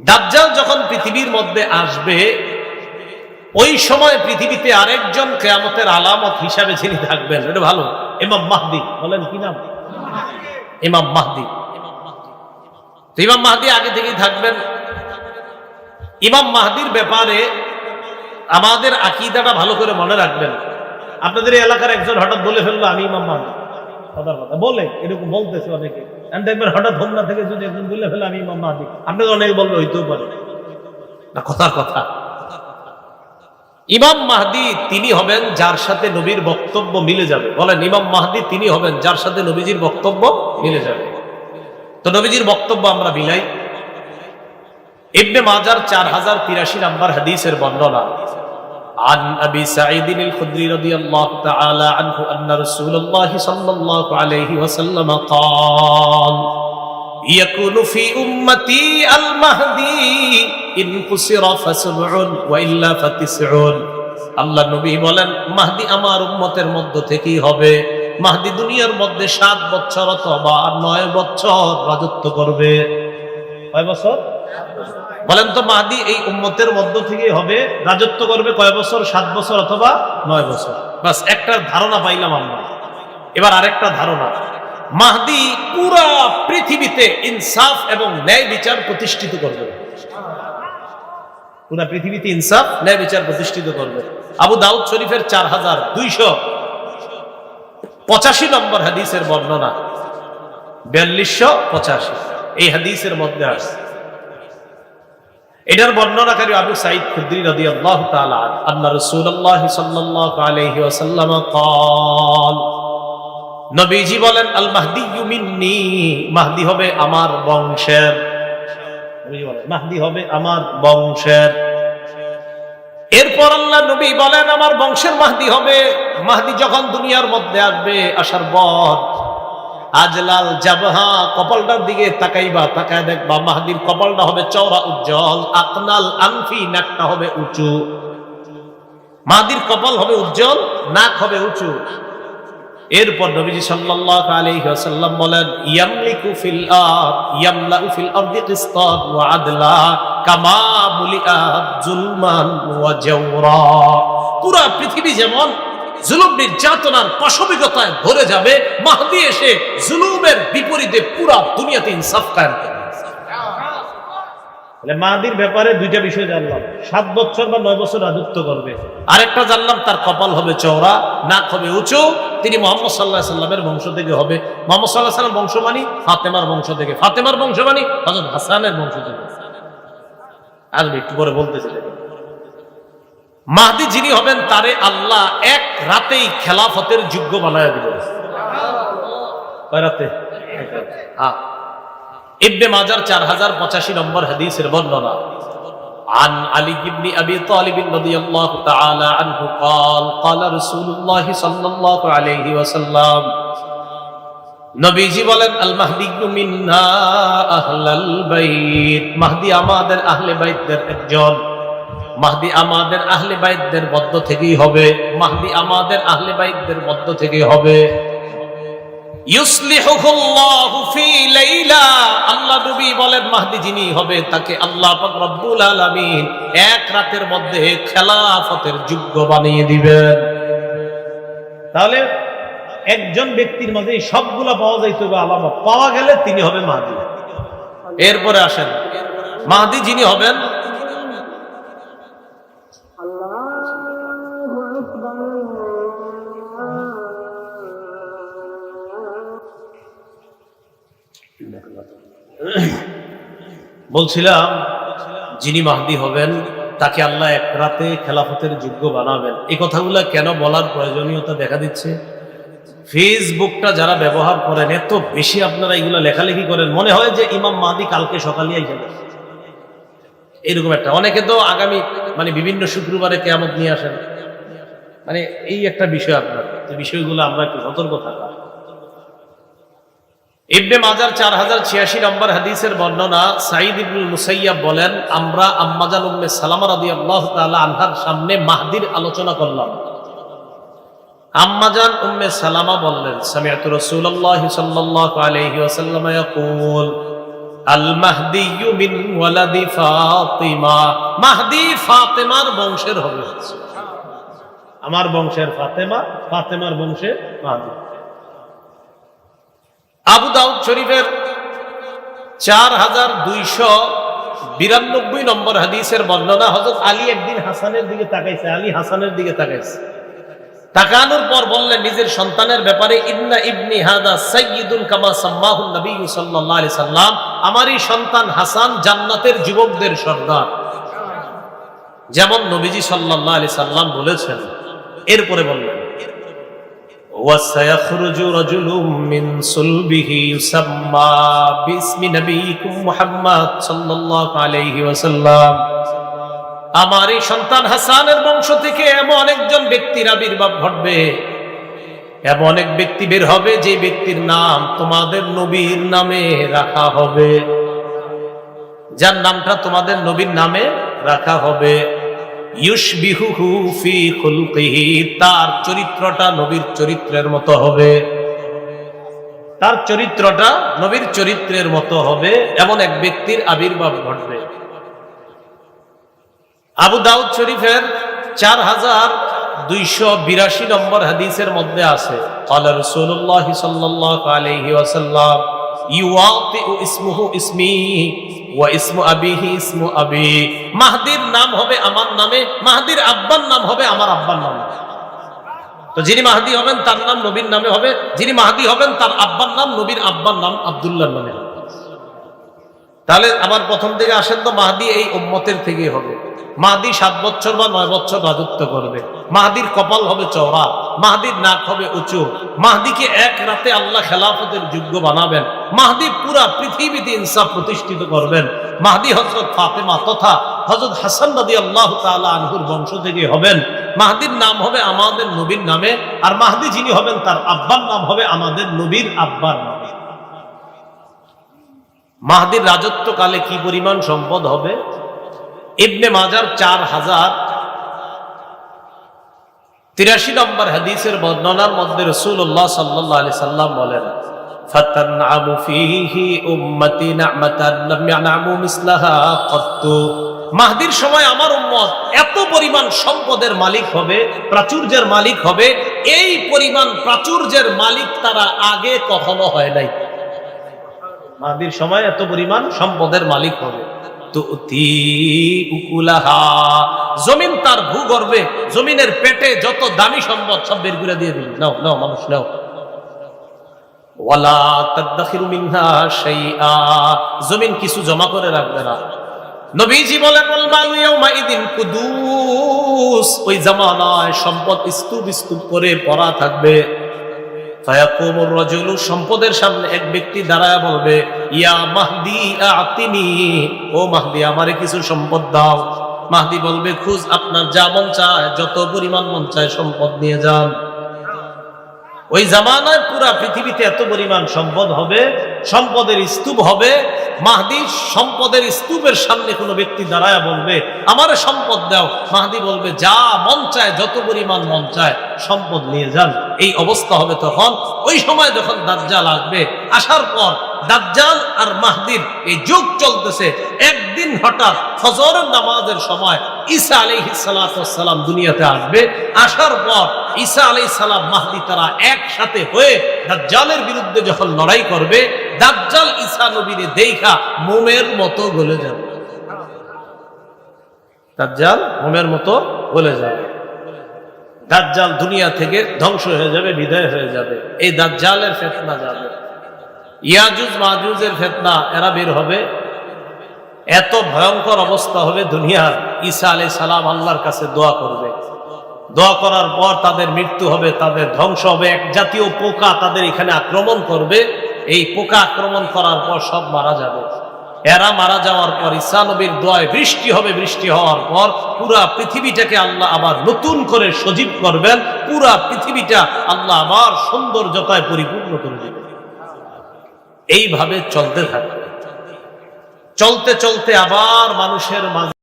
দাজ্জাল যখন পৃথিবীর মধ্যে আসবে, ওই সময় পৃথিবীতে আরেকজন কেয়ামতের আলামত হিসাবে যিনি থাকবেন, এটা ভালো। ইমাম মাহদি, বলেন কি নাম? ইমাম মাহদি। ইমাম মাহদি আগে থেকেই থাকবেন। ইমাম মাহদির ব্যাপারে আমাদের আকিদাটা ভালো করে মনে রাখবেন। আপনাদের এলাকার একজন হঠাৎ বলে ফেলল, আমি ইমাম মাহদি। কথা। বলে, এরকম বলতেছে অনেকে। And দেখবেন হঠাৎ হোমনা থেকে যদি একজন বলে ফেলে, আমি ইমাম মাহদি। অনেকে বলবে, হইতেও পারে। না, কথার কথা। ইমাম তিনি হবেন যার সাথে নবীর বক্তব্য মিলে যাবে। বলেন, ইমাম মাহদি তিনি হবেন যার সাথে নবীজির বক্তব্য মিলে যাবে। তো নবীজির বক্তব্য আমরা মিলাই। ইবনে মাজার চার হাজার তিরাশি নাম্বার হাদিসের বর্ণনা। عن أبي سعيد الخدري رضي الله تعالى عنه أن رسول الله صلى الله عليه وسلم قال يكون في أمتي المهدي إن قصر فسبع وإلا فتسع আল্লাহ নবী বলেন মাহদি আমার উম্মতের মধ্য থেকেই হবে মাহদি দুনিয়ার মধ্যে সাত বছর অথবা নয় বছর রাজত্ব করবে কয় বছর? বলেন তো মাহদি, এই উম্মতের মধ্য থেকে হবে রাজত্ব করবে কয় বছর? সাত বছর অথবা নয় বছর? বাস, একটা ধারণা পাইলাম আমরা। এবার আরেকটা ধারণা। মাহদি পুরা পৃথিবীতে ইনসাফ এবং ন্যায় বিচার প্রতিষ্ঠিত করবে। পুরা পৃথিবীতে ইনসাফ, ন্যায় বিচার প্রতিষ্ঠিত করবে। আবু দাউদ শরীফের চার হাজার দুইশো পঁচাশি নম্বর হাদিসের বর্ণনা। বিয়াল্লিশশো পঁচাশি। এই হাদিসের মধ্যে আসছে। এটার বর্ণনাকারী আবু সাইদ খুদ্রি রাদি আল্লাহ তালা আল্লাহ রসুল্লাহ নবীজি বলেন, আল মাহদি ইউমিননি মাহদি হবে আমার বংশের। মাহদি হবে আমার বংশের। এরপর আল্লাহ নবী বলেন, আমার বংশের মাহদি হবে। মাহদি যখন দুনিয়ার মধ্যে আসবে, আসার পর আজলাল জাবহা, কপালটার দিকে তাকাইবা, তাকায় দেখবা মাহদির কপালটা হবে চওড়া, উজ্জ্বল, আকনাল, আনফি, নাকটা হবে উঁচু। মাহদির কপাল হবে উজ্জ্বল, নাক হবে উঁচু। এরপর নবীজি সাল্লাল্লাহু আলাইহি ওয়াসাল্লাম বলেন, ইয়ামলিকু ফিল আরদ, ইয়ামলাউ ফিল আরদি কিসতান ওয়া আদলা, কামা মুলিআত জুলমান ওয়া জাওরা। পুরা পৃথিবী যেমন জুলুম নির্যাতনার পাশবিকতায় ভরে যাবে মাহদি এসে জুলুমের বিপরীতে পুরা দুনিয়াতে ইনসাফ কায়েম করবে। মাহাদির ব্যাপারে দুইটা বিষয় জানলাম। সাত বছর বা নয় বছর রাজত্ব করবে। আরেকটা জানলাম তার কপাল হবে চওড়া নাক হবে উঁচু। তিনি মোহাম্মদ সাল্লাহ সাল্লামের বংশ থেকে হবে। মোহাম্মদ সাল্লাহ সাল্লাম বংশ মানি ফাতেমার বংশ থেকে ফাতেমার বংশ মানি হজরত হাসানের বংশ থেকে আসবে একটু পরে বলতেছি। দেখুন। মাহদি যিনি হবেন তারে আল্লাহ এক রাতেই খেলাফতের যোগ্য বানায় দিল কয় রাতে হ্যাঁ ইবনে মাজার চার হাজার পঁচাশি নম্বর হাদিসের বর্ণনা عن علي بن ابي طالب رضي الله تعالى عنه قال قال رسول الله صلى الله عليه وسلم নবীজি বলেন আল মাহদি মিন্না আহলাল বাইত মাহদি আমাদের আহলে বাইতদের একজন মাহদি আমাদের আহলে বাইতদের মধ্য থেকেই হবে। মাহদি আমাদের আহলে বাইতদের মধ্য থেকেই হবে। আল্লাহ নবী বলেন মাহদি যিনি হবে তাকে আল্লাহ পাক রব্বুল আলামিন এক রাতের মধ্যে খেলাফতের যোগ্য বানিয়ে দিবেন। তাহলে একজন ব্যক্তির মধ্যে সবগুলা পাওয়া যাইতে হবে আলামত। পাওয়া গেলে তিনি হবে মাহদি। এরপরে আসেন। মাহদি যিনি হবেন বলছিলাম, যিনি মাহদি হবেন, তাকে আল্লাহ এক রাতে খেলাফতের যোগ্য বানাবেন। এই কথাগুলো কেন বলার প্রয়োজনীয়তা দেখা দিচ্ছে? ফেসবুকটা যারা ব্যবহার করেন, এত বেশি আপনারা এগুলো লেখালেখি করেন, মনে হয় যে ইমাম মাহদি কালকে সকালে যাবে এরকম একটা। অনেকে তো আগামী মানে বিভিন্ন শুক্রবারে কেয়ামত নিয়ে আসেন। মানে এই একটা বিষয় আপনার বিষয়গুলো আমরা একটু সতর্ক থাকা। ইবনে মাজার চার হাজার ছিয়াশি নম্বর হাদিসের বর্ণনা সাইদ ইবনুল মুসাইয়াব বলেন, আমরা আম্মাজান উম্মে সালামা রাদি আল্লাহ তাআলা আনহার সামনে মাহদির আলোচনা করলাম। আম্মাজান উম্মে সালামা বললেন, সামিআতু রাসূলুল্লাহ সাল্লাল্লাহু আলাইহি ওয়াসাল্লাম ইয়াকুল, আল মাহদি মিন ওয়ালাদি ফাতিমা। মাহদি ফাতেমার বংশের হবে। আমার বংশের ফাতেমা, ফাতেমার বংশের মাহদি। আবু দাউদ শরীফের চার হাজার দুইশো বিরানব্বই নম্বর হাদিসের বর্ণনা হজরত আলী একদিন হাসানের দিকে তাকাইছে, আলী হাসানের দিকে তাকাইছে। তাকানোর পর বললেন, নিজের সন্তানের ব্যাপারে ইবনা ইবনি হাদা সাইয়্যিদুল কামা সাম্মাহুন নবী সাল্লাল্লাহু আলাইহি সাল্লাম, আমারই সন্তান হাসান জান্নাতের যুবকদের সর্দার। যেমন নবীজি সাল্লাল্লাহু আলাইহি সাল্লাম বলেছেন। এরপরে বললেন وسيخرج رجل من صلبه يسمى باسم نبيكم محمد صلى الله عليه وسلم আমার এই সন্তান হাসানের বংশ থেকে এমন একজন ব্যক্তির আবির্ভাব ঘটবে এমন এক ব্যক্তি বের হবে যে ব্যক্তির নাম তোমাদের নবীর নামে রাখা হবে যার নামটা তোমাদের নবীর নামে রাখা হবে ইউশবিহুহু ফি খুলকিহি তার চরিত্রটা নবীর চরিত্রের মতো হবে তার চরিত্রটা নবীর চরিত্রের মতো হবে এমন এক ব্যক্তির আবির্ভাব ঘটবে আবু দাউদ শরীফের চার হাজার দুইশো বিরাশি নম্বর হাদিসের মধ্যে আছে قال رسول الله صلى الله عليه وسلم يواطئ اسمه اسمي মাহদির নাম হবে আমার নামে, মাহদির আব্বার নাম হবে আমার আব্বার নামে। তো যিনি মাহাদি হবেন, তার নাম নবীর নামে হবে। যিনি মাহাদি হবেন, তার আব্বার নাম নবীর আব্বার নাম আবদুল্লাহর নামে তাহলে আমার প্রথম দিকে আসেন তো, মাহাদি এই উম্মতের থেকে হবে। মাহাদি সাত বছর বা নয় বছর রাজত্ব করবে। মাহাদির কপাল হবে চওড়া, মাহাদির নাক হবে উঁচু। মাহাদিকে এক রাতে আল্লাহ খেলাফতের যোগ্য বানাবেন। মাহাদি পুরা পৃথিবীতে ইনসাফ প্রতিষ্ঠিত করবেন। মাহাদি হজরত ফাতেমা তথা হজরত হাসান নদী আল্লাহ তাআলা আনহুর বংশ থেকে হবেন। মাহাদির নাম হবে আমাদের নবীর নামে আর মাহাদি যিনি হবেন তার আব্বার নাম হবে আমাদের নবীর আব্বার নামে। মাহাদির রাজত্বকালে কি পরিমাণ সম্পদ হবে? ইবনে মাজার চার হাজার। তিরাশি নম্বর হাদিসের বর্ণনার মধ্যে রসুল্লাহ সাল্লাহ আলি সাল্লাম বলেন فَتَنْعَمُ فِيهِ أُمَّتِي نَعْمَةً لَمْ يَنْعَمُوا مِثْلَهَا قَطُّ মাহদির সময় আমার উম্মত এত পরিমাণ সম্পদের মালিক হবে প্রাচুর্যের মালিক হবে এই পরিমাণ প্রাচুর্যের মালিক তারা আগে কখনো হয় নাই মাহদির সময় এত পরিমাণ সম্পদের মালিক হবে তুতি উকুলাহা জমিন তার ভূগর্ভে জমিনের পেটে যত দামি সম্পদ সব বের করে দিয়ে দিল নাও নাও মানুষ নাও জমিন কিছু জমা করে রাখবে না। নবীজি বলেন কুদুস। ওই জামানায় সম্পদ স্তূপ স্তূপ করে পড়া থাকবে। সম্পদের সামনে এক ব্যক্তি দাঁড়ায় বলবে, ইয়া মাহদি আতিনি। ও মাহদি, আমারে কিছু সম্পদ দাও। মাহদি বলবে খুঁজ আপনার যা মন চায়, যত পরিমাণ মন চায় সম্পদ নিয়ে যান। ওই জামানায় পুরা পৃথিবীতে এত পরিমাণ সম্পদ হবে, সম্পদের স্তূপ হবে, মাহদি সম্পদের স্তূপের সামনে কোনো ব্যক্তি দাঁড়ায় বলবে, আমার সম্পদ দাও। মাহদি বলবে, যা মন চায়, যত পরিমাণ মন চায়, সম্পদ নিয়ে যান। এই অবস্থা হবে তখন। ওই সময় যখন দাজ্জাল আসবে, আসার পর দাজ্জাল আর মাহদির এই যুগ চলতেছে। একদিন হঠাৎ ফজরের নামাজের সময় ঈসা আলাইহিস সালাম দুনিয়াতে আসবে। আসার পর ঈসা আলাইহিস সালাম মাহদি তারা একসাথে হয়ে দাজ্জালের বিরুদ্ধে যখন লড়াই করবে, দাজ্জাল ঈসা নবীরে দেখা মোমের মতো গলে যাবে। দাজ্জাল মোমের মতো গলে যাবে। দাজ্জাল দুনিয়া থেকে ধ্বংস হয়ে যাবে, বিদায় হয়ে যাবে। এই দাজ্জালের ফেতনা যাবে। ইয়াজুজ মাহুজের ফেতনা এরা বের হবে। এত ভয়ঙ্কর অবস্থা হবে দুনিয়ার ঈসা আলাই সালাম আল্লাহর কাছে দোয়া করবে। দোয়া করার পর তাদের মৃত্যু হবে, তাদের ধ্বংস হবে, এক জাতীয় পোকা তাদের এখানে আক্রমণ করবে। এই পোকা আক্রমণ করার পর সব মারা যাবে। এরা মারা যাওয়ার পর, ঈসা নবীর দোয়ায় বৃষ্টি হবে, বৃষ্টি হওয়ার পর পুরা পৃথিবীটাকে আল্লাহ আবার নতুন করে সজীব করবেন। পুরা পৃথিবীটা আল্লাহ আবার সৌন্দর্যতায় পরিপূর্ণ করে দেবেন এইভাবে চলতে থাকবে। চলতে চলতে আবার মানুষের মাঝে